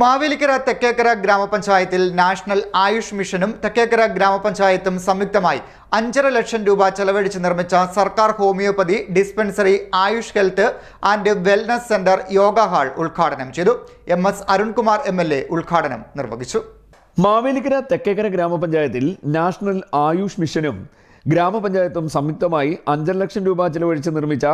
മാവേലിക്കര തെക്കേക്കര ഗ്രാമപഞ്ചായത്തിൽ നാഷണൽ ആയുഷ് മിഷനും തെക്കേക്കര ഗ്രാമപഞ്ചായത്തും സംയുക്തമായി അഞ്ചര ലക്ഷം രൂപ ചെലവഴിച്ച് നിർമ്മിച്ച സർക്കാർ homeopathy dispensary AYUSH health and wellness centre yoga hall ഉദ്ഘാടനം ചെയ്തു. M S Arunkumar M L A ഉദ്ഘാടനം നിർവഹിച്ചു. മാവേലിക്കര തെക്കേക്കര ഗ്രാമപഞ്ചായത്തിൽ നാഷണൽ ആയുഷ് മിഷനും ഗ്രാമപഞ്ചായത്തും സംയുക്തമായി അഞ്ചര ലക്ഷം രൂപ ചെലവഴിച്ച് നിർമ്മിച്ച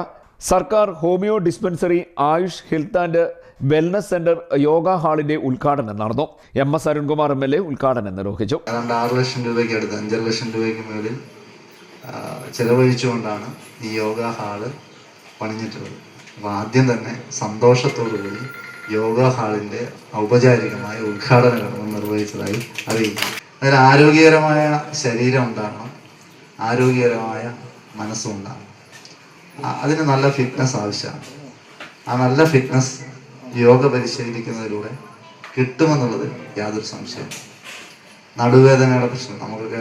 സർക്കാർ homeo dispensary AYUSH health and wellness centre yoga ഹാളിന്റെ ഉദ്ഘാടനം നടന്നു. M S Arunkumar M L A ഉദ്ഘാടനം നിർവഹിച്ചു. ഏതാണ്ട് ആറ് ലക്ഷം രൂപയ്ക്ക് അടുത്ത് അഞ്ചര ലക്ഷം രൂപയ്ക്ക് മുകളിൽ ചെലവഴിച്ചുകൊണ്ടാണ് ഈ യോഗ ഹാൾ പണിഞ്ഞിട്ടുള്ളത്. അപ്പോൾ ആദ്യം തന്നെ സന്തോഷത്തോടു കൂടി യോഗ ഹാളിന്റെ ഔപചാരികമായ ഉദ്ഘാടന നിർവഹിച്ചതായി അറിയിക്കുന്നു. അതിൽ ആരോഗ്യകരമായ ശരീരം ഉണ്ടാകണം ആരോഗ്യകരമായ മനസ്സും ഉണ്ടാകണം. ആ- അതിന് നല്ല ഫിറ്റ്നസ് ആവശ്യമാണ്. ആ നല്ല ഫിറ്റ്നസ് യോഗ പരിശീലിക്കുന്നതിലൂടെ കിട്ടുമെന്നുള്ളത് യാതൊരു സംശയവും നടുവേദനയുടെ പ്രശ്നം. നമുക്ക്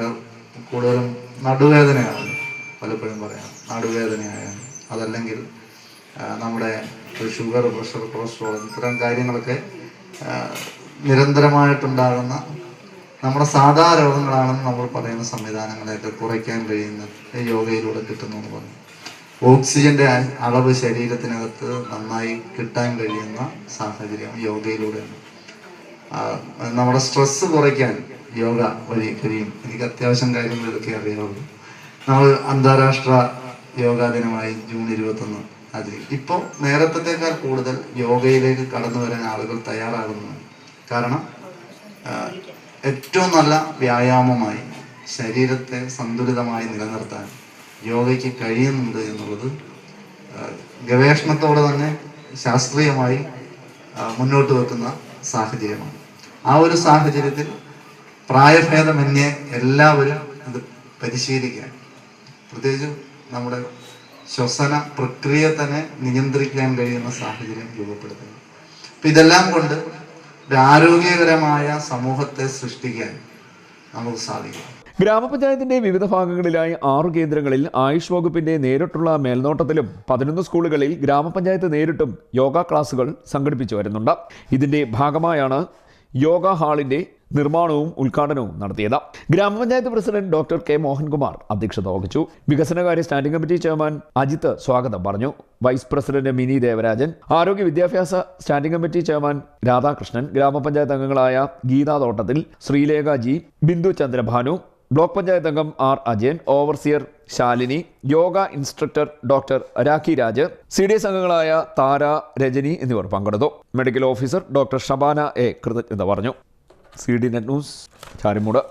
കൂടുതലും നടുവേദനയാണ് പലപ്പോഴും പറയാം നടുവേദനയായാലും അതല്ലെങ്കിൽ നമ്മുടെ ഷുഗർ പ്രഷർ കൊളസ്ട്രോൾ ഇത്തരം കാര്യങ്ങളൊക്കെ നിരന്തരമായിട്ടുണ്ടാകുന്ന നമ്മുടെ സാധാ രോഗങ്ങളാണെന്ന് നമ്മൾ പറയുന്ന സംവിധാനങ്ങളെയൊക്കെ കുറയ്ക്കാൻ കഴിയുന്ന യോഗയിലൂടെ കിട്ടുന്നു എന്ന് പറഞ്ഞു. ഓക്സിജന്റെ അളവ് ശരീരത്തിനകത്ത് നന്നായി കിട്ടാൻ കഴിയുന്ന സാഹചര്യം യോഗയിലൂടെയാണ്. ആ, നമ്മുടെ സ്ട്രെസ് കുറയ്ക്കാൻ യോഗ വഴി കഴിയും എനിക്ക് അത്യാവശ്യം കാര്യങ്ങൾ ഇതൊക്കെ അറിയാവുള്ളൂ. നമ്മൾ അന്താരാഷ്ട്ര യോഗാ ദിനമായി ജൂൺ ഇരുപത്തൊന്ന് അതിൽ. ഇപ്പോൾ നേരത്തെക്കാൾ കൂടുതൽ യോഗയിലേക്ക് കടന്നു വരാൻ ആളുകൾ തയ്യാറാകുന്നു. കാരണം ഏറ്റവും നല്ല വ്യായാമമായി ശരീരത്തെ സന്തുലിതമായി നിലനിർത്താൻ യോഗയ്ക്ക് കഴിയുന്നുണ്ട് എന്നുള്ളത് ഗവേഷണത്തോടെ തന്നെ ശാസ്ത്രീയമായി മുന്നോട്ട് വെക്കുന്ന സാഹചര്യമാണ്. ആ ഒരു സാഹചര്യത്തിൽ പ്രായഭേദമന്യേ എല്ലാവരും ഇത് പരിശീലിക്കാൻ. പ്രത്യേകിച്ച് നമ്മുടെ ശ്വസന പ്രക്രിയ തന്നെ നിയന്ത്രിക്കാൻ കഴിയുന്ന സാഹചര്യം രൂപപ്പെടുത്തുന്നു. അപ്പം ഇതെല്ലാം കൊണ്ട് ഒരു ആരോഗ്യകരമായ സമൂഹത്തെ സൃഷ്ടിക്കാൻ നമുക്ക് സാധിക്കും. ഗ്രാമപഞ്ചായത്തിന്റെ വിവിധ ഭാഗങ്ങളിലായി ആറു കേന്ദ്രങ്ങളിൽ ആയുഷ് വകുപ്പിന്റെ നേരിട്ടുള്ള മേൽനോട്ടത്തിലും പതിനൊന്ന് സ്കൂളുകളിൽ ഗ്രാമപഞ്ചായത്ത് നേരിട്ടും യോഗ ക്ലാസുകൾ സംഘടിപ്പിച്ചു വരുന്നുണ്ട്. ഇതിന്റെ ഭാഗമായാണ് യോഗ ഹാളിന്റെ നിർമ്മാണവും ഉദ്ഘാടനവും നടത്തിയത്. ഗ്രാമപഞ്ചായത്ത് പ്രസിഡന്റ് ഡോക്ടർ കെ മോഹൻകുമാർ അധ്യക്ഷത വഹിച്ചു. വികസനകാര്യ സ്റ്റാൻഡിംഗ് കമ്മിറ്റി ചെയർമാൻ അജിത്ത് സ്വാഗതം പറഞ്ഞു. വൈസ് പ്രസിഡന്റ് മിനി ദേവരാജൻ ആരോഗ്യ വിദ്യാഭ്യാസ സ്റ്റാൻഡിംഗ് കമ്മിറ്റി ചെയർമാൻ രാധാകൃഷ്ണൻ ഗ്രാമപഞ്ചായത്ത് അംഗങ്ങളായ ഗീതാ തോട്ടത്തിൽ ശ്രീലേഖ ജി ബിന്ദു ചന്ദ്രഭാനു ബ്ലോക്ക് പഞ്ചായത്ത് അംഗം R Ajayan overseer Shalini yoga instructor doctor Rakhi Raj C D S അംഗങ്ങളായ താര രജനി എന്നിവർ പങ്കെടുത്തു. Medical officer doctor Shabana A കൃതജ്ഞത പറഞ്ഞു. C D net news Charimoodu